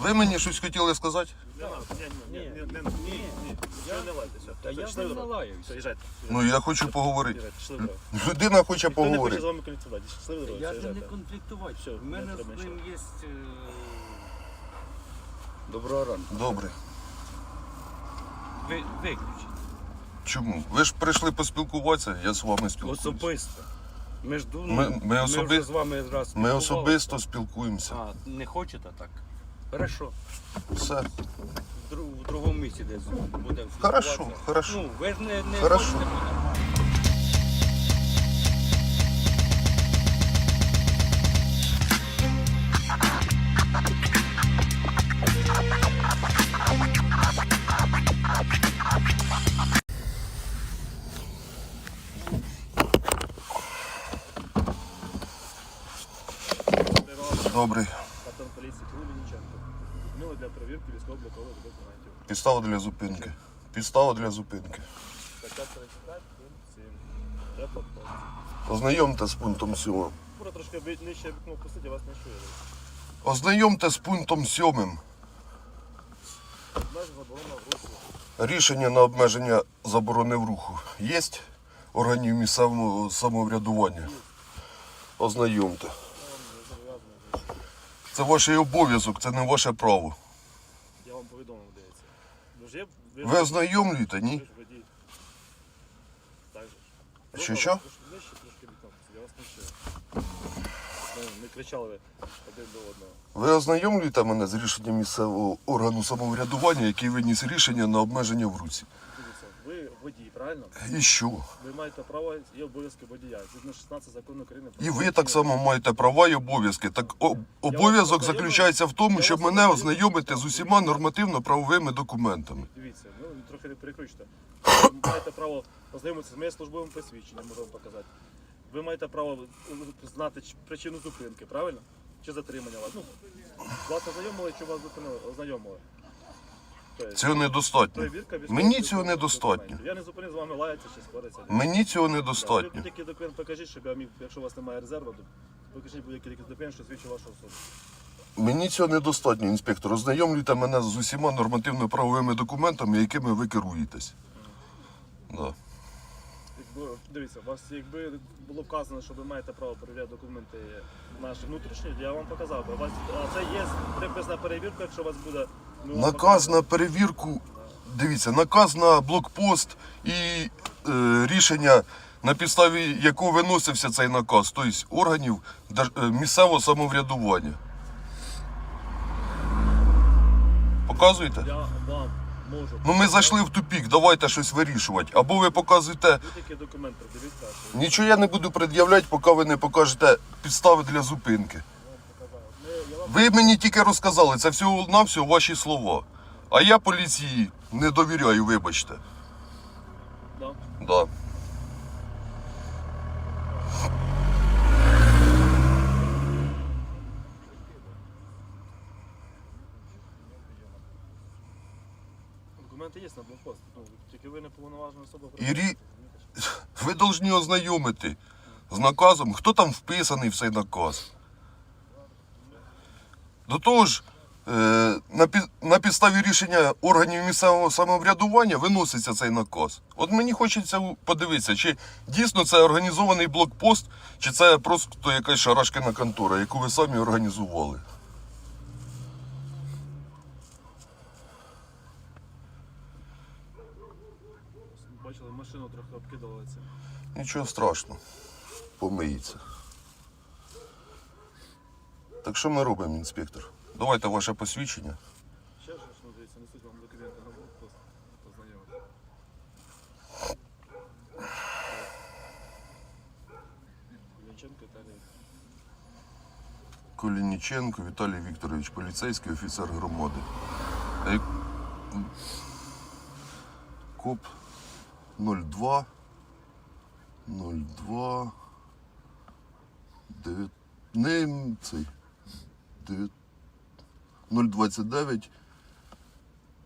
Ви мені щось хотіли сказати? Ні, ні, ні, ні, ні, ні, ні. Не лайте. Та я не дороги. їжджайте. Ну я хочу поговорити. Їжджайте, щасливо. Людина хоче Ніхто не хоче поговорити. вами конфліктувати. Щасливо дороги, Я ж не конфліктувати. Все, У мене з ним є. е, Доброго ранку. Добре. Ви виключіть. Чому? Ви ж прийшли поспілкуватися, я з вами спілкуюся. Особисто. Ми ж ду- Ми- ну, ми особи- вже з вами раз Ми спілкувалися. особисто спілкуємося. А, не хочете так? Хорошо. Все. В, дру- в другому місці десь будемо Хорошо, спілкуватися. хорошо. Ну, ви ж не, не Хорошо. хочете мене. Добре. Перевірки військово-облікових документів. Підстава для зупинки. Підстава для зупинки. Стаття 45, пункт 7. Для блокпосту. Ознайомте з пунктом 7. Бура трошки ви- нижче вікно пустить, я вас не чую. Ознайомте з пунктом 7. Обмеження заборона в русі. Рішення на обмеження заборони в руху є органів місцевого самоврядування. Ознайомте. Це ваш обов'язок, це не ваше право. Повідомив, здається. Ви ж є? Ви, Ви ознайомлюєте, ви ні? ж водій. Так же ж. Що, Ну, що? трошки Нижче трошки вікно я вас не чую. Ну, Не кричали ви один до одного. Ви ознайомлюєте мене з рішенням місцевого органу самоврядування, який виніс рішення на обмеження в руці. Водій, правильно? І що? Ви маєте право і обов'язки водія. Згідно 16 закону України про І ви так само маєте права і обов'язки. Так о- обов'язок заключається в тому, щоб мене ознайомити з усіма нормативно-правовими документами. Дивіться, ну трохи не перекручте. Ви маєте право познайомитися з моїм службовим посвідченням, можу вам показати. Ви маєте право знати ч- причину зупинки, правильно? Чи затримання вас? Ну, вас ознайомили, чи вас зупинили, ознайомили. Цього недостатньо. Мені цього недостатньо. Я не зупинив з вами лаятися чи споритися. Мені цього недостатньо. будь-який документ покажіть, щоб я міг, якщо у вас немає резерву, то покажіть будь-який документ, що свідчить вашу особу. Мені цього недостатньо, інспектор. Ознайомлюйте мене з усіма нормативно-правовими документами, якими ви керуєтесь. Да. Якби, дивіться, вас якби було вказано, що ви маєте право перевіряти документи наші внутрішні, я вам показав би. У вас а це є припис на перевірку, якщо у вас буде Наказ на перевірку. Дивіться, наказ на блокпост і е, рішення, на підставі якого виносився цей наказ, тобто органів е, місцевого самоврядування. Показуєте? Я вам можу Ну ми зайшли в тупік, давайте щось вирішувати. Або ви показуєте. будь-який документ. Нічого я не буду пред'являти, поки ви не покажете підстави для зупинки. Я вам показав. Ми, я вам Ви мені тільки розказали, це всього навсього ваші слова. А я поліції не довіряю, вибачте. да. Да. документи є на блокпост. Ну, тільки ви не повноважена особа. І рі- Ви повинні ознайомити з наказом, хто там вписаний в цей наказ. До того ж, е, на, пі- на підставі рішення органів місцевого самоврядування виноситься цей наказ. От мені хочеться подивитися, чи дійсно це організований блокпост, чи це просто якась шарашкина контора, яку ви самі організували. Бачили, машину трохи обкидали це. Нічого страшного, помиється. Так що ми робимо, інспектор? Давайте ваше посвідчення. Ще ж, ну, дивіться, несуть вам документи на блокпост. Познайомитися. Ленченко Віталій. Колініченко Віталій Вікторович, поліцейський офіцер громади. А як- Коп 02 02 9 не цей 9 029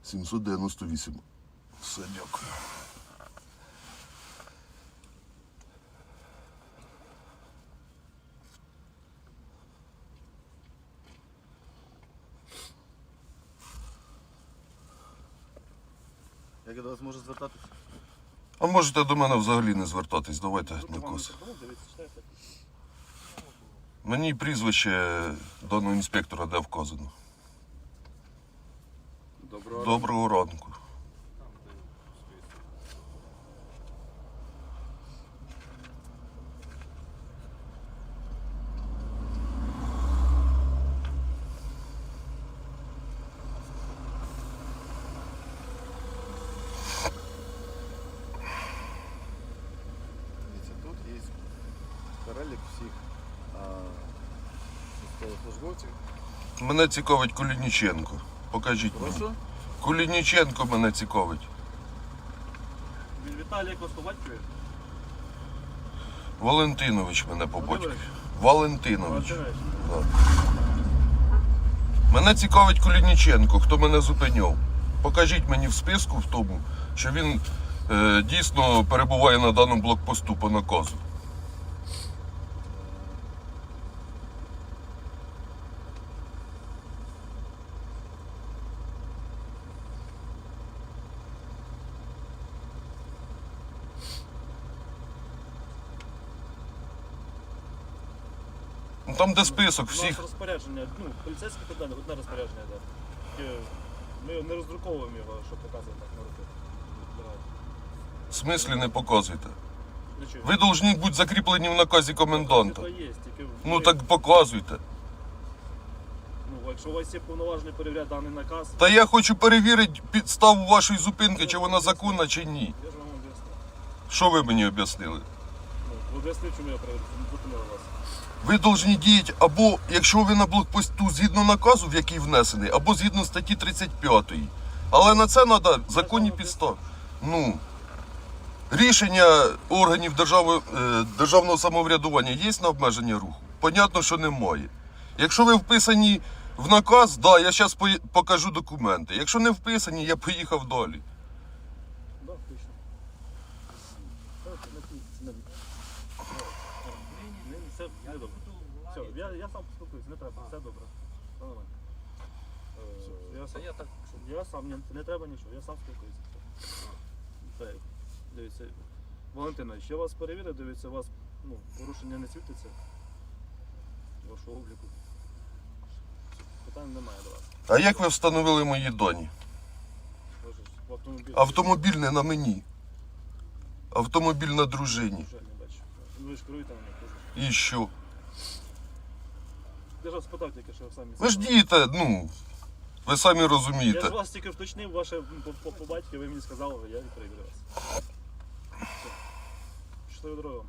798. Все, дякую. Як я до вас можу звертатися? А можете до мене взагалі не звертатись, давайте на кос. Дивіться, читайте. Мені прізвище даного інспектора де вказано. Доброго Доброго ранку. Дивіться, тут є перелік всіх а, військовослужбовців. Мене цікавить Кулініченко. Покажіть мені. Прошу? Кулініченко мене цікавить. Він Віталій, по? Валентинович мене по батькові. Валентинович. Володимирович. Мене цікавить Кулініченко, хто мене зупиняв. Покажіть мені в списку в тому, що він е, дійсно перебуває на даному блокпосту по наказу. Ну, Там де список У нас розпорядження, ну, поліцейське питання, одне розпорядження йде. Ми не роздруковуємо його, щоб показувати так на руки. В смислі не показуйте. Ну, чого? Ви повинні бути закріплені в наказі коменданта. Це є, тільки Ну так показуйте. Ну, якщо у вас є повноваження перевіряти даний наказ, Та я хочу перевірити підставу вашої зупинки, чи вона законна, чи ні. я ж вам об'яснив. Що ви мені об'яснили? Ну, об'яснив, чому я перевірив, зупинив вас. Ви повинні діяти або якщо ви на блокпосту згідно наказу, в який внесений, або згідно статті 35. Але на це треба законні підстави. Ну, рішення органів держави, е, державного самоврядування є на обмеження руху? Понятно, що немає. Якщо ви вписані в наказ, да, я зараз покажу документи. Якщо не вписані, я поїхав далі. Да, точно. Давайте, на ті- на- Ні, ні, Все все добре. Все, я, я сам поспілкуюсь, не треба, все добре. Все нормально. Е, Я сам, я так. я сам не, не треба нічого, я сам спілкуюся. Так, дивіться, Валентинович, я вас перевірив, дивіться, у вас ну, порушення не світиться. Вашого обліку. Питань немає до вас. А як ви встановили мої дані? Ви ж в автомобілі. Автомобіль не на мені. Автомобіль на дружині. Вже не бачу. Ви ж керуєте мене, кажу. І що? Я ж вас спитав тільки, що ви самі. Ви ж дієте, ну, ви самі Я ж розумієте. вас тільки вточнив, ваше м, по, по, по батьки, ви мені сказали, я і перевірив вас. Все. Щасливої дороги вам.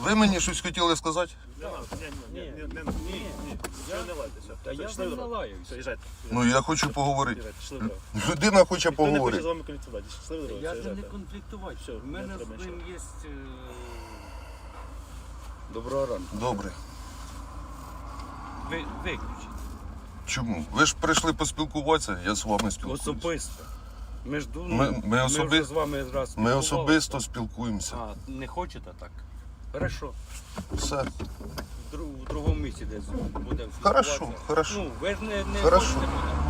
Ви мені щось хотіли сказати? Ні, ні, ні, ні, ні, ні, ні, ні. Все, не лайте, все. Та я не. Все, їжджайте. Ну я хочу поговорити. Їжджайте, щасливої дороги. Людина хоче Ніхто не хоче з поговорити. вами конфліктувати. Щасливої дороги, Я все, не їжджайте. конфліктувати. Все, У мене не треба з ним є. е, Доброго ранку. Добре. Ви виключіть. Чому? Ви ж прийшли поспілкуватися, я з вами спілкуюся. Особисто. Між ду- Ми- ми ми особи- вже з вами раз Ми спілкувалися. особисто спілкуємося. А, не хочете так? Хорошо. Все. В дру- В другому місці десь буде. Хорошо, спілкуватися. хорошо. Ну, ви ж не, не Хорошо. хочете мене.